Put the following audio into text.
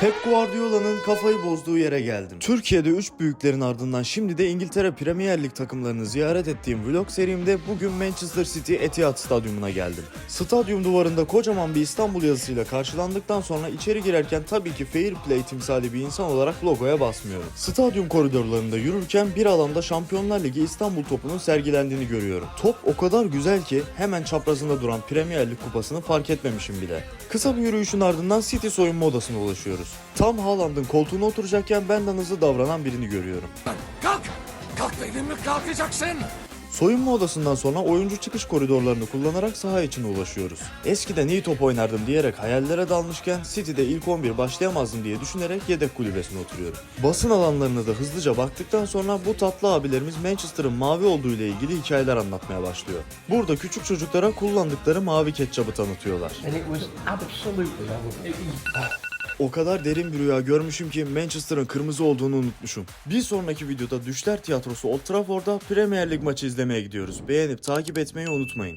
Pep Guardiola'nın kafayı bozduğu yere geldim. Türkiye'de 3 büyüklerin ardından şimdi de İngiltere Premier Lig takımlarını ziyaret ettiğim vlog serimde bugün Manchester City Etihad Stadyumuna geldim. Stadyum duvarında kocaman bir İstanbul yazısıyla karşılandıktan sonra içeri girerken tabii ki Fair Play timsali bir insan olarak logoya basmıyorum. Stadyum koridorlarında yürürken bir alanda Şampiyonlar Ligi İstanbul topunun sergilendiğini görüyorum. Top o kadar güzel ki hemen çaprazında duran Premier Lig kupasını fark etmemişim bile. Kısa bir yürüyüşün ardından City soyunma odasına ulaşıyoruz. Tam Haaland'ın koltuğuna oturacakken benden hızlı davranan birini görüyorum. Kalk! Kalk dedim mi kalkacaksın? Soyunma odasından sonra oyuncu çıkış koridorlarını kullanarak saha içine ulaşıyoruz. Eskiden iyi top oynardım diyerek hayallere dalmışken City'de ilk 11 başlayamazdım diye düşünerek yedek kulübesine oturuyorum. Basın alanlarına da hızlıca baktıktan sonra bu tatlı abilerimiz Manchester'ın mavi olduğu ile ilgili hikayeler anlatmaya başlıyor. Burada küçük çocuklara kullandıkları mavi ketçabı tanıtıyorlar. O kadar derin bir rüya görmüşüm ki Manchester'ın kırmızı olduğunu unutmuşum. Bir sonraki videoda Düşler Tiyatrosu Old Trafford'da Premier Lig maçı izlemeye gidiyoruz. Beğenip takip etmeyi unutmayın.